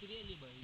was really by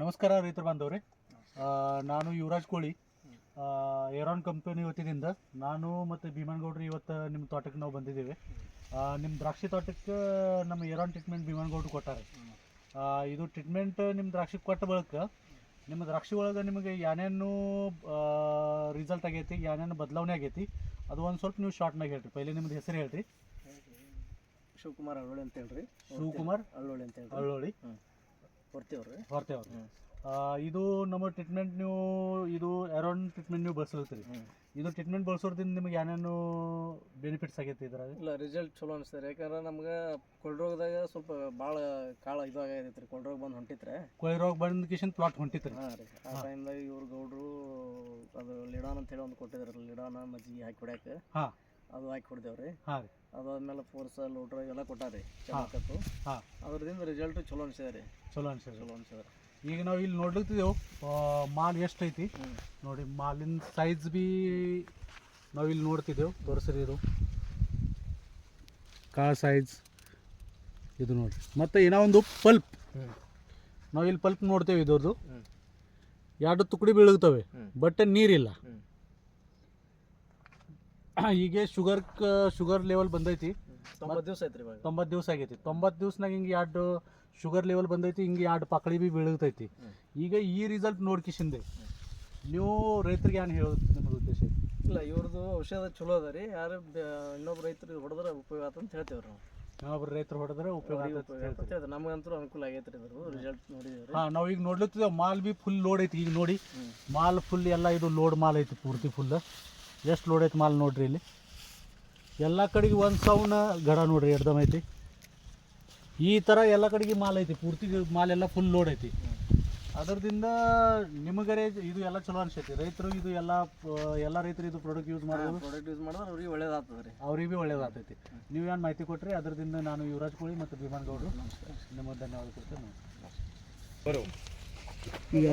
ನಮಸ್ಕಾರ ರೈತರು ಬಾಂಧವ್ರಿ. ನಾನು ಯುವರಾಜ್ ಕೋಳಿ. ಏರಾನ್ ಕಂಪನಿ ವತಿಯಿಂದ ನಾನು ಮತ್ತು ಭೀಮನ್ಗೌಡ್ರಿ ಇವತ್ತು ನಿಮ್ಮ ತೋಟಕ್ಕೆ ನಾವು ಬಂದಿದ್ದೇವೆ. ನಿಮ್ಮ ದ್ರಾಕ್ಷಿ ತೋಟಕ್ಕೆ ನಮ್ಮ ಏರಾನ್ ಟ್ರೀಟ್ಮೆಂಟ್ ಭೀಮನ್ಗೌಡ್ರು ಕೊಟ್ಟಾರೆ. ಇದು ಟ್ರೀಟ್ಮೆಂಟ್ ನಿಮ್ಮ ದ್ರಾಕ್ಷಿ ಕೊಟ್ಟ ಬಳಿಕ ನಿಮ್ಮ ದ್ರಾಕ್ಷಿ ಒಳಗೆ ನಿಮಗೆ ಏನೇನು ರಿಸಲ್ಟ್ ಆಗೈತಿ ಏನೇನು ಬದಲಾವಣೆ ಆಗೈತಿ. ಅದು ಒಂದು ಸ್ವಲ್ಪ ನೀವು ಶಾರ್ಟ್ನಾಗ ಹೇಳ್ರಿ. ಪहिले ನಿಮ್ದು ಹೆಸರು ಹೇಳ್ರಿ. ಶಿವಕುಮಾರ್ ಅಳ್ಳೋಳಿ ಅಂತ ಹೇಳ್ರಿ. ಶಿವಕುಮಾರ್ ಅಳ್ಳೋಳಿ ಅಂತ ಹೇಳ್ರಿ. ಅಳ್ಳೋಳಿ ಬರ್ತೀವ್ರಿ? ಹೊರತೆ ಅವ್ರು ಇದು ನಮ್ಮ ಟ್ರೀಟ್ಮೆಂಟ್ ನೀವು ಇದು ಅರೌಂಡ್ ಟ್ರೀಟ್ಮೆಂಟ್ ನೀವು ಬಳಸ್ಲತ್ತೀರಿ. ಇದು ಟ್ರೀಟ್ಮೆಂಟ್ ಬಳಸೋದ್ರಿಂದ ನಿಮಗೆ ಏನೇನು ಬೆನಿಫಿಟ್ಸ್ ಆಗೈತಿ ಇದ್ರಾಗ ಇಲ್ಲ ರಿಸಲ್ಟ್ ಚಲೋ ಅನಿಸ್ತದೆ. ಯಾಕಂದ್ರೆ ನಮ್ಗೆ ಕೊಳ್ರೋಗದಾಗ ಸ್ವಲ್ಪ ಭಾಳ ಕಾಳ ಇದು ಆಗೈತೆ ರೀ ಕೊಲ್ಡ್ರೋಗ ಬಂದು ಹೊಂಟಿತ್ರೆ. ರೋಗ ಬಂದ ಕಿಶನ್ ಪ್ಲಾಟ್ ಹೊಂಟಿತ್ರಿ. ಹಾಂ ರೀ. ಆ ಟೈಮ್ದಾಗ ಇವ್ರು ಗೌಡ್ರು ಅದು ಲಿಡಾನ್ ಅಂತ ಹೇಳಿ ಒಂದು ಕೊಟ್ಟಿದ್ರಲ್ಲ ಲಿಡಾನ ಮಜ್ಜಿಗೆ ಹಾಕಿ ಹೊಡ್ಯಾಕ. ಹಾ. ಅದು ಹಾಕಿ ಹೊಡ್ದೇವ್ರಿ. ಹಾಂ ರೀ. ಅದಾದ್ಮೇಲೆ ಫೋರ್ಸ ಲೋಟ್ರ ಎಲ್ಲ ಕೊಟ್ಟಾರೆ ಚೆನ್ನಾಗತ್ತು ಹಾಂ. ಅದ್ರದಿಂದ ರಿಸಲ್ಟ್ ಚಲೋ ಅನ್ಸಿದೆ ರೀ. ಚಲೋ ಅನ್ಸದ. ಚಲೋ ಅನ್ಸಿದೆ. ಈಗ ನಾವು ಇಲ್ಲಿ ನೋಡ್ಲತ್ತಿದ್ದೆವು ಮಾಲ್ ಎಷ್ಟೈತಿ? ಐತಿ ನೋಡಿ ಮಾಲಿನ ಸೈಜ್ ಬಿ ನಾವು ಇಲ್ಲಿ ನೋಡ್ತಿದ್ದೇವೆ ತೋರಿಸ್ರಿ ಇದು. ಕಾ ಸೈಜ್ ಇದು ನೋಡಿ ಮತ್ತು ಏನೋ ಒಂದು ಪಲ್ಪ್. ನಾವು ಇಲ್ಲಿ ಪಲ್ಪ್ ನೋಡ್ತೇವೆ ಇದ್ರದ್ದು. ಎರಡು ತುಕಡಿ ಬೀಳುತ್ತವೆ ಬಟ್ಟೆ ಬಟ್ ನೀರಿಲ್ಲ ಈಗ ಶುಗರ್ ಶುಗರ್ ಲೆವೆಲ್ ಬಂದೈತಿ. ತೊಂಬತ್ತು ದಿವಸ ಐತ್ರಿ ಇವಾಗ. ತೊಂಬತ್ತು ದಿವಸ ಆಗೈತಿ. ತೊಂಬತ್ತು ದಿವಸನಾಗ ಹಿಂಗೆ ಎರಡು ಶುಗರ್ ಲೆವೆಲ್ ಬಂದೈತಿ ಹಿಂಗೆ ಎರಡು ಪಕಳಿ ಬಿ ಬೀಳತೈತಿ. ಈಗ ಈ ರಿಸಲ್ಟ್ ನೋಡ್ಕಿಸಿಂದೆ ನೀವು ರೈತರಿಗೆ ಏನು ಹೇಳೋದು ನಿಮ್ಮ ಉದ್ದೇಶ ಇಲ್ಲ ಇವ್ರದ್ದು ಔಷಧ ಚಲೋ ಅದ ರೀ. ಯಾರು ಇನ್ನೊಬ್ಬ ರೈತರು ಹೊಡೆದ್ರೆ ಉಪಯೋಗ ಆತ ಅಂತ ಹೇಳ್ತೇವೆ ನಾವು. ನಾವೊಬ್ರು ರೈತರು ಹೊಡೆದ್ರೆ ಉಪಯೋಗ ನಮಗಂತೂ ಅನುಕೂಲ ಆಗೈತೆ ರೀ ಇದ್ರದ್ದು ರಿಸಲ್ಟ್ ನೋಡಿದ್ರಿ. ಹಾಂ ನಾವು ಈಗ ನೋಡ್ಲತ್ತಿದ್ದೇವೆ ಮಾಲ್ ಬಿ ಫುಲ್ ಲೋಡ್ ಐತಿ ಈಗ ನೋಡಿ. ಮಾಲ್ ಫುಲ್ ಎಲ್ಲ ಇದು ಲೋಡ್ ಮಾಲ್ ಐತಿ ಪೂರ್ತಿ ಫುಲ್ ಎಷ್ಟು ಲೋಡ್ ಐತೆ ಮಾಲ್ ನೋಡ್ರಿ ಇಲ್ಲಿ. ಎಲ್ಲ ಕಡೆಗೆ ಒಂದು ಸೌನ ಗಡ ನೋಡ್ರಿ ಎಡ್ದಮ್ ಐತಿ. ಈ ಥರ ಎಲ್ಲ ಕಡೆಗೆ ಮಾಲ್ ಐತಿ. ಪೂರ್ತಿ ಮಾಲೆಲ್ಲ ಎಲ್ಲ ಫುಲ್ ಲೋಡ್ ಐತಿ. ಅದರದಿಂದ ನಿಮಗರೆ ಇದು ಎಲ್ಲ ಚಲೋ ಅನ್ಸೈತಿ. ರೈತರು ಇದು ಎಲ್ಲ ಪ- ಎಲ್ಲ ರೈತರು ಇದು ಪ್ರಾಡಕ್ಟ್ ಯೂಸ್ ಮಾಡೋದು ಪ್ರಾಡಕ್ಟ್ ಯೂಸ್ ಮಾಡಿದ್ರೆ ಅವ್ರಿಗೆ ಒಳ್ಳೇದಾಗ್ತದೆ ರೀ ಅವ್ರಿಗೆ ಭೀ ಒಳ್ಳೇದಾಗ್ತೈತಿ ನೀವು ಏನು ಮಾಹಿತಿ ಕೊಟ್ರಿ ಅದರದಿಂದ ನಾನು ಯುವರಾಜ್ ಕೋಳಿ ಮತ್ತು ಭೀಮನ್ ಗೌಡ್ರು ನಿಮಗೆ ಧನ್ಯವಾದ ಕೊಡ್ತೇನೆ. ಈಗ